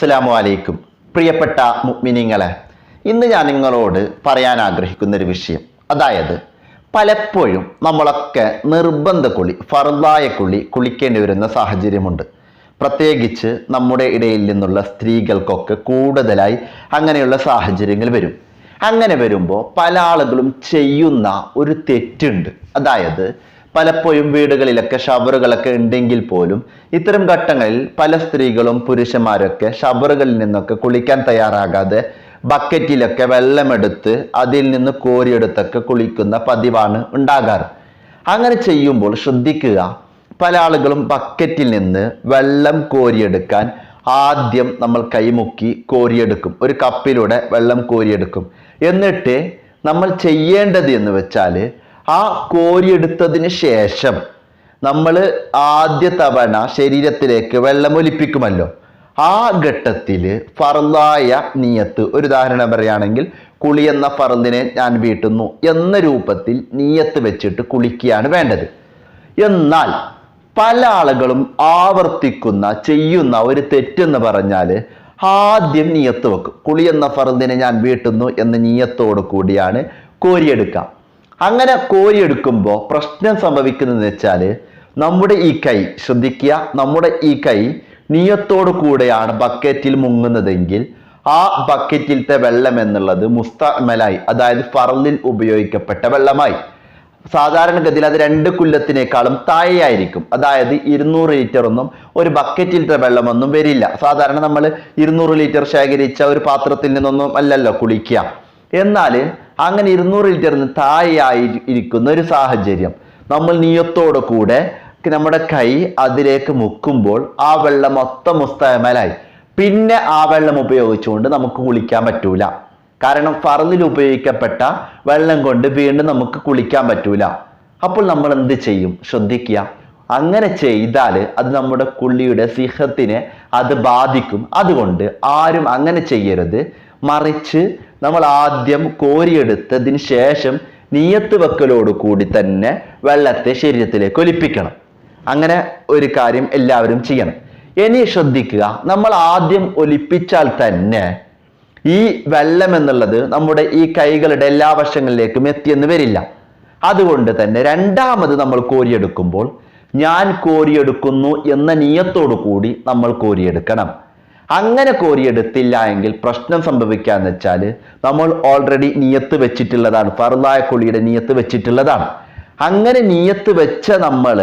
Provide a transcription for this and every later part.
അസ്സലാമു അലൈക്കും. പ്രിയപ്പെട്ട മുഗ്മിനിങ്ങളെ ഇന്ന് ഞാൻ നിങ്ങളോട് പറയാൻ ആഗ്രഹിക്കുന്ന ഒരു വിഷയം. അതായത് പലപ്പോഴും നമ്മളൊക്കെ നിർബന്ധ കുളി ഫർദായ കുളി കുളിക്കേണ്ടി വരുന്ന സാഹചര്യമുണ്ട്. പ്രത്യേകിച്ച് നമ്മുടെ ഇടയിൽ നിന്നുള്ള സ്ത്രീകൾക്കൊക്കെ കൂടുതലായി അങ്ങനെയുള്ള സാഹചര്യങ്ങൾ വരും. അങ്ങനെ വരുമ്പോൾ പല ആളുകളും ചെയ്യുന്ന ഒരു തെറ്റുണ്ട്. അതായത് പലപ്പോഴും വീടുകളിലൊക്കെ ഷവറുകളൊക്കെ ഉണ്ടെങ്കിൽ പോലും ഇത്തരം ഘട്ടങ്ങളിൽ പല സ്ത്രീകളും പുരുഷന്മാരൊക്കെ ഷവറുകളിൽ നിന്നൊക്കെ കുളിക്കാൻ തയ്യാറാകാതെ ബക്കറ്റിലൊക്കെ വെള്ളമെടുത്ത് അതിൽ നിന്ന് കോരിയെടുത്തൊക്കെ കുളിക്കുന്ന പതിവാണ് ഉണ്ടാകാറ്. അങ്ങനെ ചെയ്യുമ്പോൾ ശ്രദ്ധിക്കുക പല ആളുകളും ബക്കറ്റിൽ നിന്ന് വെള്ളം കോരിയെടുക്കാൻ ആദ്യം നമ്മൾ കൈമുക്കി കോരിയെടുക്കും. ഒരു കപ്പിലൂടെ വെള്ളം കോരിയെടുക്കും. എന്നിട്ട് നമ്മൾ ചെയ്യേണ്ടത് എന്ന് വെച്ചാൽ ആ കോരിയെടുത്തതിന് ശേഷം നമ്മൾ ആദ്യ തവണ ശരീരത്തിലേക്ക് വെള്ളം ഒലിപ്പിക്കുമല്ലോ. ആ ഘട്ടത്തിൽ ഫറലായ നീയത്ത് ഒരു ഉദാഹരണം പറയുകയാണെങ്കിൽ കുളി എന്ന ഫറന്തിനെ ഞാൻ വീട്ടുന്നു എന്ന രൂപത്തിൽ നീയത്ത് വെച്ചിട്ട് കുളിക്കുകയാണ് വേണ്ടത്. എന്നാൽ പല ആളുകളും ആവർത്തിക്കുന്ന ചെയ്യുന്ന ഒരു തെറ്റെന്ന് പറഞ്ഞാൽ ആദ്യം നീയത്ത് വെക്കും. കുളി എന്ന ഫറന്തിനെ ഞാൻ വീട്ടുന്നു എന്ന നീയത്തോടു കൂടിയാണ് കോരിയെടുക്കുക. അങ്ങനെ കോരിയെടുക്കുമ്പോൾ പ്രശ്നം സംഭവിക്കുന്നതെന്ന് വെച്ചാൽ നമ്മുടെ ഈ കൈ ശ്രദ്ധിക്കുക നമ്മുടെ ഈ കൈ നീയത്തോടു കൂടെയാണ് ബക്കറ്റിൽ മുങ്ങുന്നതെങ്കിൽ ആ ബക്കറ്റിലത്തെ വെള്ളം എന്നുള്ളത് മുസ്തമലായി അതായത് ഫറലിൽ ഉപയോഗിക്കപ്പെട്ട വെള്ളമായി. സാധാരണഗതിയിൽ അത് രണ്ട് കുല്ലത്തിനേക്കാളും താഴെയായിരിക്കും. അതായത് ഇരുന്നൂറ് ലിറ്റർ ഒന്നും ഒരു ബക്കറ്റിലത്തെ വെള്ളമൊന്നും വരില്ല. സാധാരണ നമ്മൾ ഇരുന്നൂറ് ലിറ്റർ ശേഖരിച്ച ഒരു പാത്രത്തിൽ നിന്നൊന്നും അല്ലല്ലോ കുളിക്കുക. എന്നാൽ അങ്ങനെ ഇരുന്നൂറ് ലിറ്ററിന് താഴെയായി ഇരിക്കുന്ന ഒരു സാഹചര്യം. നമ്മൾ നീയത്തോടു കൂടെ നമ്മുടെ കൈ അതിലേക്ക് മുക്കുമ്പോൾ ആ വെള്ളം മൊത്തം മുസ്തമലായി പിന്നെ ആ വെള്ളം ഉപയോഗിച്ചുകൊണ്ട് നമുക്ക് കുളിക്കാൻ പറ്റൂല. കാരണം ഫറലിൽ ഉപയോഗിക്കപ്പെട്ട വെള്ളം കൊണ്ട് വീണ്ടും നമുക്ക് കുളിക്കാൻ പറ്റൂല. അപ്പോൾ നമ്മൾ എന്ത് ചെയ്യും? ശ്രദ്ധിക്കുക. അങ്ങനെ ചെയ്താൽ അത് നമ്മുടെ കുള്ളിയുടെ സിഹത്തിനെ അത് ബാധിക്കും. അതുകൊണ്ട് ആരും അങ്ങനെ ചെയ്യരുത്. മറിച്ച് നമ്മൾ ആദ്യം കോരിയെടുത്തതിന് ശേഷം നീയത്ത് വെക്കലോട് കൂടി തന്നെ വെള്ളത്തെ ശരീരത്തിലേക്ക് ഒലിപ്പിക്കണം. അങ്ങനെ ഒരു കാര്യം എല്ലാവരും ചെയ്യണം. ഇനി ശ്രദ്ധിക്കുക നമ്മൾ ആദ്യം ഒലിപ്പിച്ചാൽ തന്നെ ഈ വെള്ളം എന്നുള്ളത് നമ്മുടെ ഈ കൈകളുടെ എല്ലാ വശങ്ങളിലേക്കും എത്തിയെന്ന് വരില്ല. അതുകൊണ്ട് തന്നെ രണ്ടാമത് നമ്മൾ കോരിയെടുക്കുമ്പോൾ ഞാൻ കോരിയെടുക്കുന്നു എന്ന നീയത്തോടു കൂടി നമ്മൾ കോരിയെടുക്കണം. അങ്ങനെ കോരിയെടുത്തില്ല എങ്കിൽ പ്രശ്നം സംഭവിക്കാന്ന് വെച്ചാൽ നമ്മൾ ഓൾറെഡി നിയത്ത് വെച്ചിട്ടുള്ളതാണ്. ഫറുദായ കുളിയുടെ നിയത്ത് വെച്ചിട്ടുള്ളതാണ്. അങ്ങനെ നിയത്ത് വെച്ച നമ്മൾ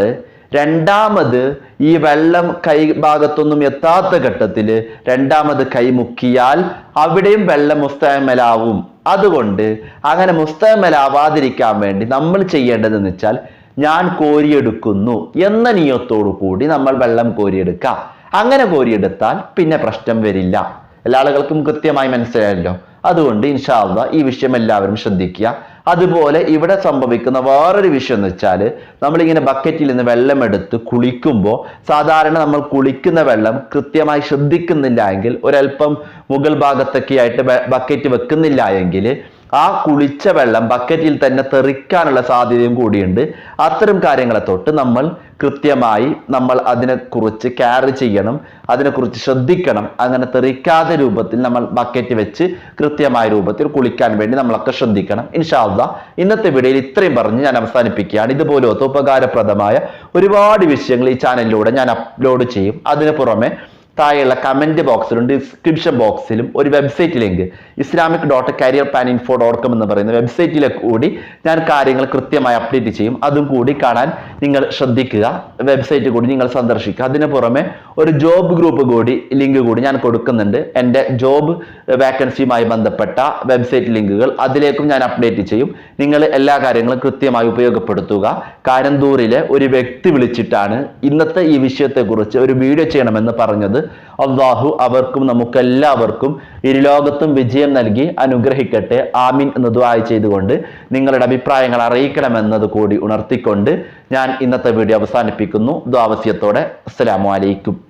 രണ്ടാമത് ഈ വെള്ളം കൈ ഭാഗത്തൊന്നും എത്താത്ത ഘട്ടത്തിൽ രണ്ടാമത് കൈ മുക്കിയാൽ അവിടെയും വെള്ളം മുസ്തമലാവും അതുകൊണ്ട് അങ്ങനെ മുസ്തമലാവാതിരിക്കാൻ വേണ്ടി നമ്മൾ ചെയ്യേണ്ടതെന്ന് വെച്ചാൽ ഞാൻ കോരിയെടുക്കുന്നു എന്ന നിയത്തോടു കൂടി നമ്മൾ വെള്ളം കോരിയെടുക്കാം. അങ്ങനെ കോരിയെടുത്താൽ പിന്നെ പ്രശ്നം വരില്ല. എല്ലാ ആളുകൾക്കും കൃത്യമായി മനസ്സിലായല്ലോ. അതുകൊണ്ട് ഇൻഷാല്ല ഈ വിഷയം എല്ലാവരും ശ്രദ്ധിക്കുക. അതുപോലെ ഇവിടെ സംഭവിക്കുന്ന വേറൊരു വിഷയം എന്ന് വെച്ചാൽ നമ്മളിങ്ങനെ ബക്കറ്റിൽ നിന്ന് വെള്ളം എടുത്ത് കുളിക്കുമ്പോൾ സാധാരണ നമ്മൾ കുളിക്കുന്ന വെള്ളം കൃത്യമായി ശ്രദ്ധിക്കുന്നില്ല എങ്കിൽ ഒരല്പം മുകൾ ഭാഗത്തൊക്കെ ആയിട്ട് ബക്കറ്റ് വെക്കുന്നില്ല എങ്കിൽ ആ കുളിച്ച വെള്ളം ബക്കറ്റിൽ തന്നെ തെറിക്കാനുള്ള സാധ്യതയും കൂടിയുണ്ട്. അത്തരം കാര്യങ്ങളെ തൊട്ട് നമ്മൾ കൃത്യമായി നമ്മൾ അതിനെക്കുറിച്ച് കെയർ ചെയ്യണം അതിനെക്കുറിച്ച് ശ്രദ്ധിക്കണം. അങ്ങനെ തെറിക്കാത്ത രൂപത്തിൽ നമ്മൾ ബക്കറ്റ് വെച്ച് കൃത്യമായ രൂപത്തിൽ കുളിക്കാൻ വേണ്ടി നമ്മളൊക്കെ ശ്രദ്ധിക്കണം. ഇൻഷാല്ല ഇന്നത്തെ വീഡിയോയിൽ ഇത്രയും പറഞ്ഞ് ഞാൻ അവസാനിപ്പിക്കുകയാണ്. ഇതുപോലത്തെ ഉപകാരപ്രദമായ ഒരുപാട് വിഷയങ്ങൾ ഈ ചാനലിലൂടെ ഞാൻ അപ്ലോഡ് ചെയ്യും. അതിന് പുറമെ താഴെയുള്ള കമന്റ് ബോക്സിലും ഡിസ്ക്രിപ്ഷൻ ബോക്സിലും ഒരു website link. Islamic dot career pan info dot com എന്ന് പറയുന്ന വെബ്സൈറ്റിലെ കൂടി ഞാൻ കാര്യങ്ങൾ കൃത്യമായി അപ്ഡേറ്റ് ചെയ്യും. അതും കൂടി കാണാൻ നിങ്ങൾ ശ്രദ്ധിക്കുക. വെബ്സൈറ്റ് കൂടി നിങ്ങൾ സന്ദർശിക്കുക. അതിന് പുറമെ ഒരു ജോബ് ഗ്രൂപ്പ് കൂടി ലിങ്ക് കൂടി ഞാൻ കൊടുക്കുന്നുണ്ട്. എന്റെ ജോബ് വേക്കൻസിയുമായി ബന്ധപ്പെട്ട വെബ്സൈറ്റ് ലിങ്കുകൾ അതിലേക്കും ഞാൻ അപ്ഡേറ്റ് ചെയ്യും. നിങ്ങൾ എല്ലാ കാര്യങ്ങളും കൃത്യമായി ഉപയോഗപ്പെടുത്തുക. കാരന്തൂരിലെ ഒരു വ്യക്തി വിളിച്ചിട്ടാണ് ഇന്നത്തെ ഈ വിഷയത്തെക്കുറിച്ച് ഒരു വീഡിയോ ചെയ്യണമെന്ന് പറഞ്ഞത്. അള്ളാഹു അവർക്കും നമുക്കെല്ലാവർക്കും ഇരുലോകത്തും വിജയം നൽകി അനുഗ്രഹിക്കട്ടെ. ആമീൻ എന്ന് ദ്വായ ചെയ്തുകൊണ്ട് നിങ്ങളുടെ അഭിപ്രായങ്ങൾ അറിയിക്കണമെന്നത് കൂടി ഉണർത്തിക്കൊണ്ട് ഞാൻ ഇന്നത്തെ വീഡിയോ അവസാനിപ്പിക്കുന്നു. ദ്വാവസ്യത്തോടെ അസ്സലാമു അലൈക്കും.